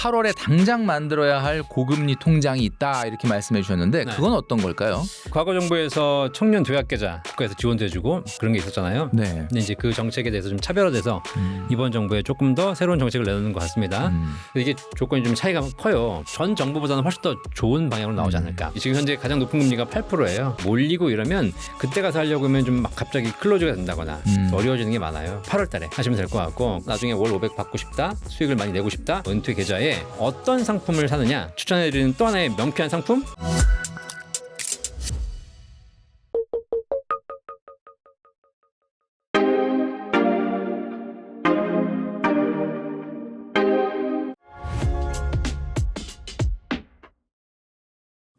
8월에 당장 만들어야 할 고금리 통장이 있다 이렇게 말씀해 주셨는데 네. 그건 어떤 걸까요? 과거 정부에서 청년 도약 계좌 국가에서 지원돼주고 그런 게 있었잖아요. 네. 근데 이제 그 정책에 대해서 좀 차별화돼서 음. 이번 정부에 조금 더 새로운 정책을 내놓는 것 같습니다. 음. 이게 조건이 좀 차이가 커요. 전 정부보다는 훨씬 더 좋은 방향으로 나오지 음. 않을까. 지금 현재 가장 높은 금리가 8%예요. 몰리고 이러면 그때 가서 하려고 하면 좀 막 갑자기 클로즈가 된다거나 음. 어려워지는 게 많아요. 8월달에 하시면 될 것 같고 나중에 월 500 받고 싶다, 수익을 많이 내고 싶다, 은퇴 계좌에 어떤 상품을 사느냐 추천해드리는 또 하나의 명쾌한 상품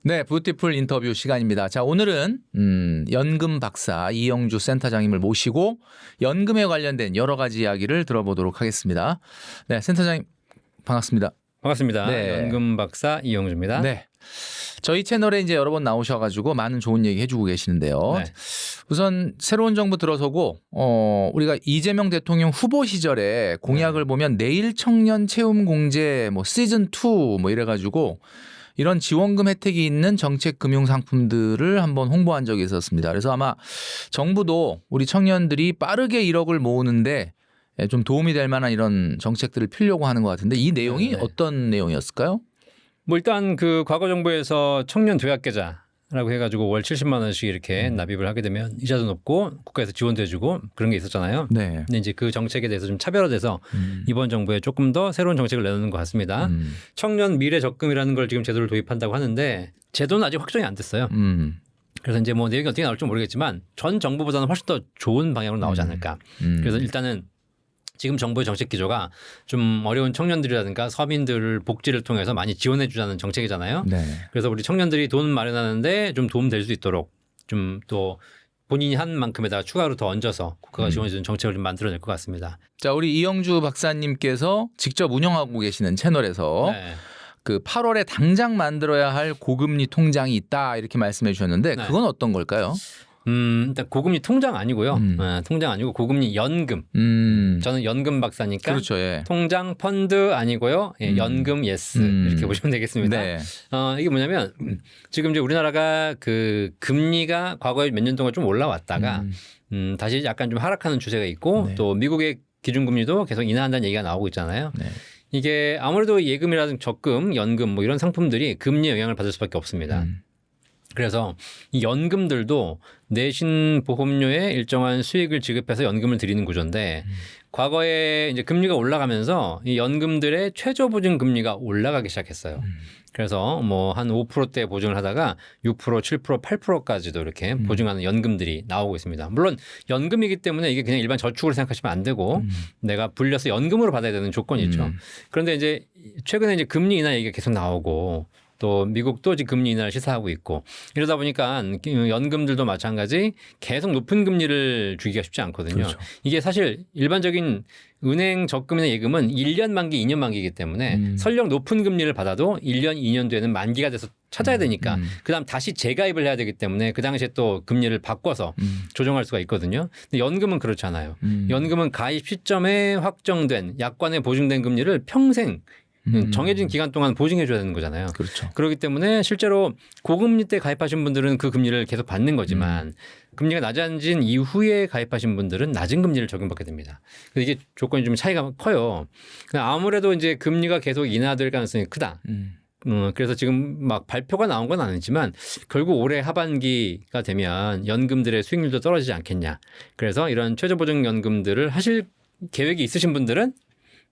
네, 뷰티풀 인터뷰 시간입니다. 자, 오늘은 음, 연금 박사 이영주 센터장님을 모시고 연금에 관련된 여러 가지 이야기를 들어보도록 하겠습니다. 네, 센터장님 반갑습니다. 반갑습니다. 네. 연금 박사 이영주입니다. 네. 저희 채널에 이제 여러 번 나오셔가지고 많은 좋은 얘기 해주고 계시는데요. 네. 우선 새로운 정부 들어서고 어 우리가 이재명 대통령 후보 시절에 공약을 보면 내일 청년 채움 공제 뭐 시즌 2 뭐 이래가지고 이런 지원금 혜택이 있는 정책 금융 상품들을 한번 홍보한 적이 있었습니다. 그래서 아마 정부도 우리 청년들이 빠르게 1억을 모으는데 예, 좀 도움이 될 만한 이런 정책들을 피려고 하는 것 같은데 이 내용이 네. 어떤 내용이었을까요? 뭐 일단 그 과거 정부에서 청년 도약 계좌 라고 해가지고 월 70만 원씩 이렇게 음. 납입을 하게 되면 이자도 높고 국가에서 지원도 해주고 그런 게 있었잖아요. 네. 근데 이제 그 정책에 대해서 좀 차별화돼서 음. 이번 정부에 조금 더 새로운 정책을 내놓는 것 같습니다. 음. 청년 미래 적금이라는 걸 지금 제도를 도입한다고 하는데 제도는 아직 확정이 안 됐어요. 음. 그래서 이제 뭐 내용이 어떻게 나올지 모르겠지만 전 정부보다는 훨씬 더 좋은 방향으로 나오지 음. 않을까. 음. 그래서 일단은 지금 정부의 정책 기조가 좀 어려운 청년들이라든가 서민들 복지를 통해서 많이 지원해 주자는 정책이잖아요. 네. 그래서 우리 청년들이 돈 마련하는데 좀 도움 될 수 있도록 좀 또 본인이 한 만큼에다가 추가로 더 얹어서 국가가 음. 지원해 주는 정책을 좀 만들어낼 것 같습니다. 자, 우리 이영주 박사님께서 직접 운영하고 계시는 채널에서 네. 그 8월에 당장 만들어야 할 고금리 통장이 있다 이렇게 말씀해 주셨는데 네. 그건 어떤 걸까요? 음, 일단 고금리 통장 아니고요. 음. 어, 통장 아니고 고금리 연금. 음. 저는 연금 박사니까 그렇죠. 예. 통장 펀드 아니고요. 예, 음. 연금 예스 음. 이렇게 보시면 되겠습니다. 네. 어, 이게 뭐냐면 지금 이제 우리나라가 그 금리가 과거에 몇 년 동안 좀 올라왔다가 음. 음, 다시 약간 좀 하락하는 추세가 있고 네. 또 미국의 기준금리도 계속 인하한다는 얘기가 나오고 있잖아요. 네. 이게 아무래도 예금이라든 적금, 연금 뭐 이런 상품들이 금리 영향을 받을 수밖에 없습니다. 음. 그래서 이 연금들도 내신 보험료에 일정한 수익을 지급해서 연금을 드리는 구조인데 음. 과거에 이제 금리가 올라가면서 이 연금들의 최저 보증 금리가 올라가기 시작했어요. 음. 그래서 뭐 한 5%대 보증을 하다가 6%, 7%, 8%까지도 이렇게 음. 보증하는 연금들이 나오고 있습니다. 물론 연금이기 때문에 이게 그냥 일반 저축으로 생각하시면 안 되고 음. 내가 불려서 연금으로 받아야 되는 조건이죠. 음. 그런데 이제 최근에 이제 금리 인하 얘기가 계속 나오고 또 미국도 지금 금리 인하를 시사하고 있고 이러다 보니까 연금들도 마찬가지 계속 높은 금리를 주기가 쉽지 않거든요. 그렇죠. 이게 사실 일반적인 은행 적금이나 예금은 1년 만기, 2년 만기이기 때문에 음. 설령 높은 금리를 받아도 1년, 2년 뒤에는 만기가 돼서 찾아야 되니까 음. 그다음 다시 재가입을 해야 되기 때문에 그 당시에 또 금리를 바꿔서 음. 조정할 수가 있거든요. 근데 연금은 그렇잖아요. 음. 연금은 가입 시점에 확정된 약관에 보증된 금리를 평생 음. 정해진 기간 동안 보증해 줘야 되는 거잖아요. 그렇죠. 그렇기 때문에 실제로 고금리 때 가입하신 분들은 그 금리를 계속 받는 거지만 음. 금리가 낮아진 이후에 가입하신 분들은 낮은 금리를 적용받게 됩니다. 이게 조건이 좀 차이가 커요. 아무래도 이제 금리가 계속 인하될 가능성이 크다. 음. 음, 그래서 지금 막 발표가 나온 건 아니지만 결국 올해 하반기가 되면 연금들의 수익률도 떨어지지 않겠냐. 그래서 이런 최저보증 연금들을 하실 계획이 있으신 분들은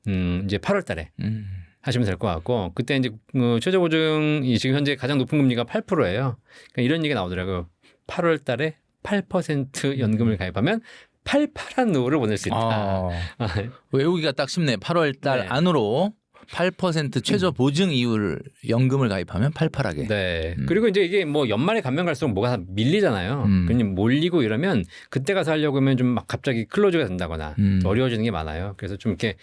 음, 이제 8월 달에 음. 하시면 될 것 같고 그때 이제 어, 최저 보증이 지금 현재 가장 높은 금리가 8%예요. 그러니까 이런 얘기가 나오더라고요. 8월 달에 8% 연금을 가입하면 팔팔한 노후를 보낼 수 있다. 아, 외우기가 딱 쉽네. 8월 달 네. 안으로 8% 최저 보증 이율 연금을 가입하면 팔팔하게. 네. 음. 그리고 이제 이게 뭐 연말에 가면 갈수록 뭐가 다 밀리잖아요. 음. 그냥 몰리고 이러면 그때 가서 하려고 하면 좀 막 갑자기 클로즈가 된다거나 음. 또 어려워지는 게 많아요. 그래서 좀 이렇게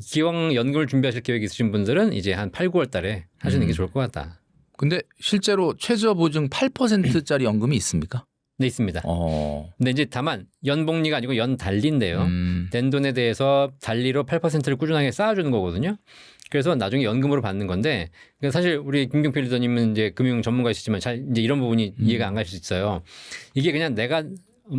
기왕 연금을 준비하실 계획이 있으신 분들은 이제 한 8, 9월 달에 하시는 음. 게 좋을 것 같다. 근데 실제로 최저 보증 8%짜리 연금이 있습니까? 네, 있습니다. 어. 근데 이제 다만 연복리가 아니고 연달리인데요. 음. 된 돈에 대해서 달리로 8%를 꾸준하게 쌓아주는 거거든요. 그래서 나중에 연금으로 받는 건데 그러니까 사실 우리 김경필 리더님은 이제 금융 전문가이시지만 잘 이제 이런 부분이 음. 이해가 안 가실 수 있어요. 이게 그냥 내가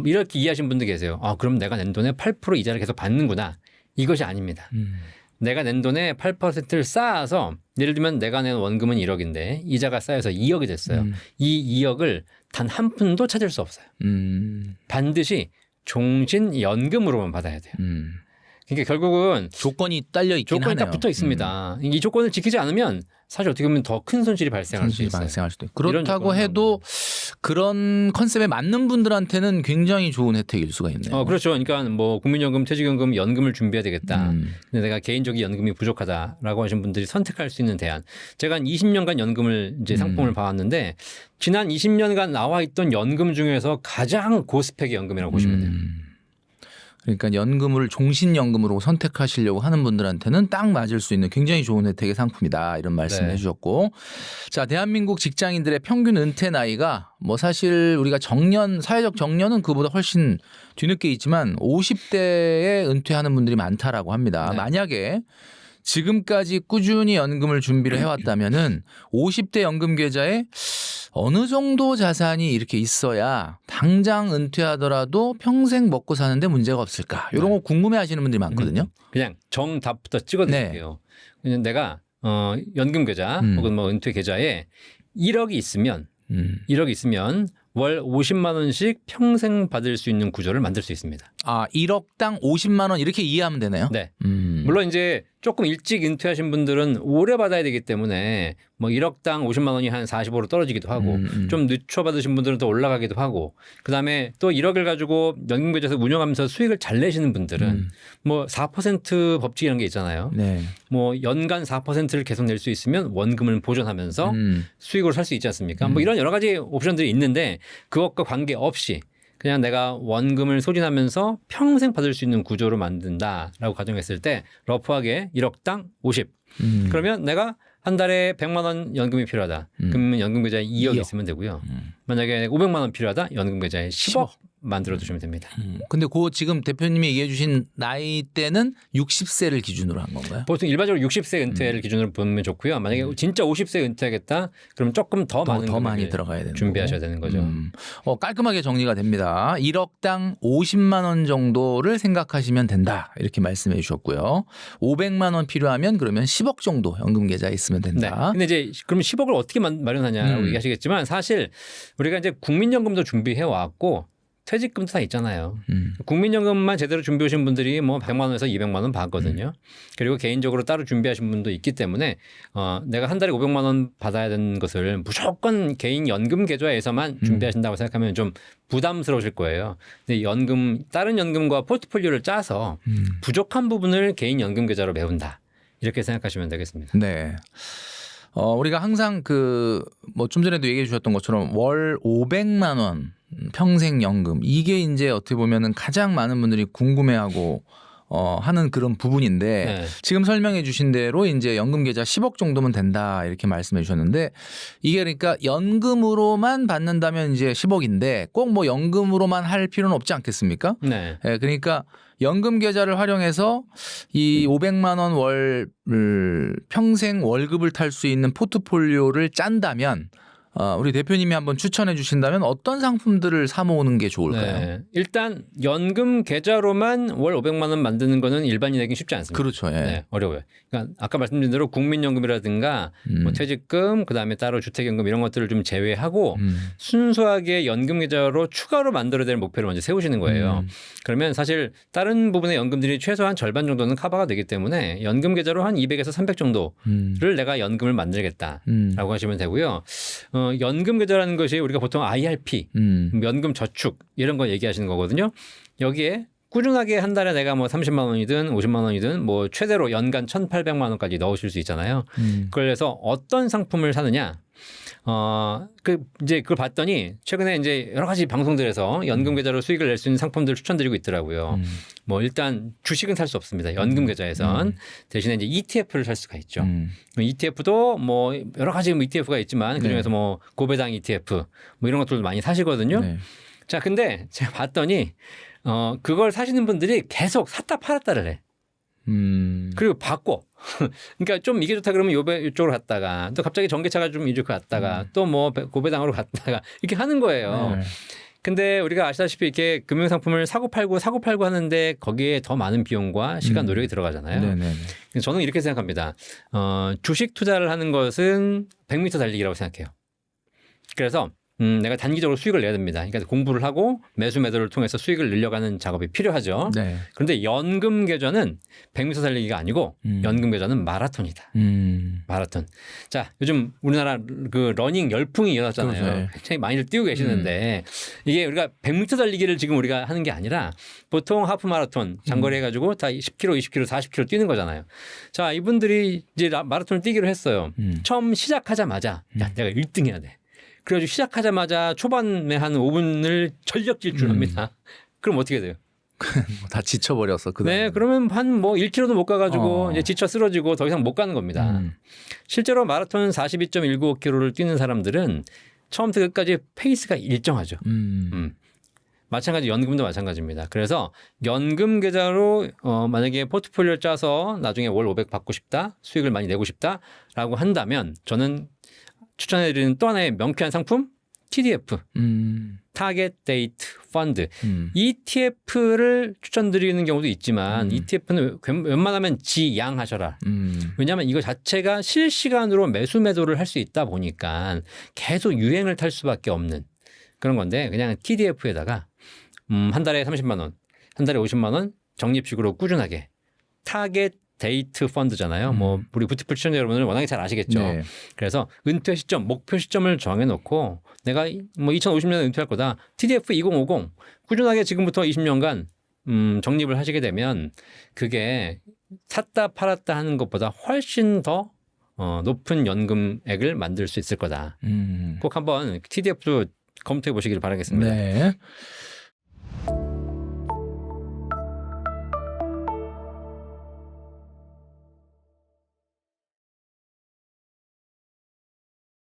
이렇게 이해하신 분들 계세요. 아 그럼 내가 낸 돈의 8% 이자를 계속 받는구나. 이것이 아닙니다. 음. 내가 낸 돈의 8%를 쌓아서 예를 들면 내가 낸 원금은 1억인데 이자가 쌓여서 2억이 됐어요. 음. 이 2억을 단 한 푼도 찾을 수 없어요. 음. 반드시 종신 연금으로만 받아야 돼요. 음. 그러니까 결국은 조건이 딸려 있긴 조건이 하네요. 딱 붙어 있습니다. 이 조건을 지키지 않으면 사실 어떻게 보면 더 큰 손실이 발생할 수 손실이 있어요. 발생할 수도 있고 그렇다고 해도 그런 컨셉에 맞는 분들한테는 굉장히 좋은 혜택일 수가 있네요. 어, 그렇죠. 그러니까 뭐 국민연금, 퇴직연금, 연금을 준비해야 되겠다. 음. 근데 내가 개인적인 연금이 부족하다라고 하신 분들이 선택할 수 있는 대안. 제가 한 20년간 연금을 이제 상품을 음. 봐왔는데 지난 20년간 나와 있던 연금 중에서 가장 고스펙의 연금이라고 보시면 돼요. 음. 그러니까 연금을 종신연금으로 선택하시려고 하는 분들한테는 딱 맞을 수 있는 굉장히 좋은 혜택의 상품이다 이런 말씀 네. 해주셨고 자 대한민국 직장인들의 평균 은퇴 나이가 뭐 사실 우리가 정년 사회적 정년은 그보다 훨씬 뒤늦게 있지만 50대에 은퇴하는 분들이 많다라고 합니다. 네. 만약에 지금까지 꾸준히 연금을 준비를 해왔다면은 50대 연금 계좌에 어느 정도 자산이 이렇게 있어야 당장 은퇴하더라도 평생 먹고 사는데 문제가 없을까? 이런 거 궁금해 하시는 분들이 많거든요. 그냥 정답부터 찍어드릴게요. 그냥 내가 어, 연금 계좌 음. 혹은 뭐 은퇴 계좌에 1억이 있으면 음. 1억이 있으면 월 50만 원씩 평생 받을 수 있는 구조를 만들 수 있습니다. 아, 1억당 50만 원 이렇게 이해하면 되나요? 네. 음. 물론 이제 조금 일찍 은퇴하신 분들은 오래 받아야 되기 때문에 뭐 1억당 50만 원이 한 45로 떨어지기도 하고 음, 음. 좀 늦춰 받으신 분들은 더 올라가기도 하고 그다음에 또 1억을 가지고 연금계좌에서 운영하면서 수익을 잘 내시는 분들은 음. 뭐4% 법칙 이런 게 있잖아요. 네. 뭐 연간 4%를 계속 낼 수 있으면 원금을 보존하면서 음. 수익으로 살 수 있지 않습니까? 뭐 음. 이런 여러 가지 옵션들이 있는데 그것과 관계없이 그냥 내가 원금을 소진하면서 평생 받을 수 있는 구조로 만든다라고 가정했을 때 러프하게 1억당 50. 음. 그러면 내가 한 달에 100만 원 연금이 필요하다. 음. 그러면 연금 계좌에 2억 2억. 있으면 되고요. 음. 만약에 500만 원 필요하다. 연금 계좌에 10억, 10억. 만들어 두시면 됩니다. 음. 근데 그 지금 대표님이 얘기해 주신 나이 때는 60세를 기준으로 한 건가요? 보통 일반적으로 60세 은퇴를 기준으로 보면 좋고요. 만약에 진짜 50세 은퇴하겠다. 그럼 조금 더 더, 많은 더 많이 들어가야 되는 준비하셔야. 되는 거죠. 음. 어, 깔끔하게 정리가 됩니다. 1억당 50만 원 정도를 생각하시면 된다. 이렇게 말씀해 주셨고요. 500만 원 필요하면 그러면 10억 정도 연금 계좌에 있으면 네. 된다. 근데 이제 그럼 10억을 어떻게 만- 마련하냐라고 음. 얘기하시겠지만 사실 우리가 이제 국민연금도 준비해 왔고 퇴직금도 다 있잖아요. 음. 국민연금만 제대로 준비해 오신 분들이 뭐 100만 원에서 200만 원 받거든요. 그리고 개인적으로 따로 준비하신 분도 있기 때문에 어 내가 한 달에 500만 원 받아야 되는 것을 무조건 개인 연금 계좌에서만 음. 준비하신다고 생각하면 좀 부담스러우실 거예요. 근데 연금 다른 연금과 포트폴리오를 짜서 음. 부족한 부분을 개인 연금 계좌로 메운다. 이렇게 생각하시면 되겠습니다. 네. 어, 우리가 항상 그 뭐 좀 전에도 얘기해 주셨던 것처럼 월 500만 원 평생 연금 이게 이제 어떻게 보면은 가장 많은 분들이 궁금해하고 어, 하는 그런 부분인데 네. 지금 설명해 주신 대로 이제 연금 계좌 10억 정도면 된다 이렇게 말씀해 주셨는데 이게 그러니까 연금으로만 받는다면 이제 10억인데 꼭 뭐 연금으로만 할 필요는 없지 않겠습니까? 네. 예, 그러니까 연금 계좌를 활용해서 이 500만 원월 평생 월급을 탈 수 있는 포트폴리오를 짠다면 어, 우리 대표님이 한번 추천해 주신다면 어떤 상품들을 사 모으는 게 좋을까요? 네. 일단 연금 계좌로만 월 500만 원 만드는 거는 일반인에게 쉽지 않습니다. 그렇죠. 예. 네, 어려워요. 그러니까 아까 말씀드린 대로 국민연금이라든가 음. 뭐 퇴직금, 그다음에 따로 주택연금 이런 것들을 좀 제외하고 음. 순수하게 연금 계좌로 추가로 만들어야 될 목표를 먼저 세우시는 거예요. 음. 그러면 사실 다른 부분의 연금들이 최소한 절반 정도는 커버가 되기 때문에 연금 계좌로 한 200에서 300 정도를 음. 내가 연금을 만들겠다. 음. 라고 하시면 되고요. 어, 연금 계좌라는 것이 우리가 보통 IRP, 음. 연금 저축 이런 거 얘기하시는 거거든요. 여기에 꾸준하게 한 달에 내가 뭐 30만 원이든 50만 원이든 뭐 최대로 연간 1,800만 원까지 넣으실 수 있잖아요. 음. 그래서 어떤 상품을 사느냐? 어, 그 이제 그걸 봤더니 최근에 이제 여러 가지 방송들에서 연금 계좌로 수익을 낼 수 있는 상품들을 추천드리고 있더라고요. 음. 뭐 일단 주식은 살 수 없습니다. 연금 계좌에선 대신에 이제 ETF를 살 수가 있죠. 음. ETF도 뭐 여러 가지 뭐 ETF가 있지만 그 중에서 뭐 고배당 ETF 뭐 이런 것들도 많이 사시거든요. 네. 자, 근데 제가 봤더니 어 그걸 사시는 분들이 계속 샀다 팔았다를 해. 음. 그리고 바꿔. 그러니까 좀 이게 좋다 그러면 요배 이쪽으로 갔다가 또 갑자기 전개차가 좀 이쪽으로 갔다가 또뭐 고배당으로 갔다가 이렇게 하는 거예요. 네. 근데 우리가 아시다시피 이렇게 금융 상품을 사고 팔고 사고 팔고 하는데 거기에 더 많은 비용과 시간 음. 노력이 들어가잖아요. 네네네. 저는 이렇게 생각합니다. 어, 주식 투자를 하는 것은 100m 달리기라고 생각해요. 그래서 음, 내가 단기적으로 수익을 내야 됩니다. 그러니까 공부를 하고 매수 매도를 통해서 수익을 늘려가는 작업이 필요하죠. 네. 그런데 연금 계좌는 100m 달리기가 아니고 음. 연금 계좌는 마라톤이다. 음. 마라톤. 자, 요즘 우리나라 그 러닝 열풍이 일어났잖아요. 그렇죠. 굉장히 많이들 뛰고 계시는데 이게 우리가 100m 달리기를 지금 우리가 하는 게 아니라 보통 하프 마라톤 장거리 해가지고 다 10km, 20km, 40km 뛰는 거잖아요. 자, 이분들이 이제 라- 마라톤을 뛰기로 했어요. 음. 처음 시작하자마자 야, 내가 1등 해야 돼. 그래가지고 시작하자마자 초반에 한 5분을 전력 질주합니다. 그럼 어떻게 돼요? 뭐다 지쳐버렸어. 그 네, 그러면 한 뭐 1km도 못 가가지고 어. 이제 지쳐 쓰러지고 더 이상 못 가는 겁니다. 음. 실제로 마라톤 42.195km를 뛰는 사람들은 처음부터 끝까지 페이스가 일정하죠. 음. 음. 마찬가지 연금도 마찬가지입니다. 그래서 연금 계좌로 어 만약에 포트폴리오를 짜서 나중에 월 500 받고 싶다, 수익을 많이 내고 싶다라고 한다면 저는 추천해드리는 또 하나의 명쾌한 상품 TDF 음. 타겟 데이트 펀드 음. ETF를 추천드리는 경우도 있지만 음. ETF는 웬만하면 지양 하셔라. 음. 왜냐하면 이거 자체가 실시간으로 매수 매도를 할 수 있다 보니까 계속 유행을 탈 수밖에 없는 그런 건데 그냥 TDF에다가 음, 한 달에 30만 원, 한 달에 50만 원 적립식으로 꾸준하게 타겟 데이트 펀드잖아요. 뭐 우리 부티풀 시청자 여러분은 워낙에 잘 아시겠죠. 네. 그래서 은퇴 시점, 목표 시점을 정해 놓고 내가 뭐 2050년에 은퇴할 거다. TDF 2050 꾸준하게 지금부터 20년간 음, 적립을 하시게 되면 그게 샀다 팔았다 하는 것보다 훨씬 더 어, 높은 연금액을 만들 수 있을 거다. 음. 꼭 한번 TDF도 검토해 보시길 바라겠습니다. 네.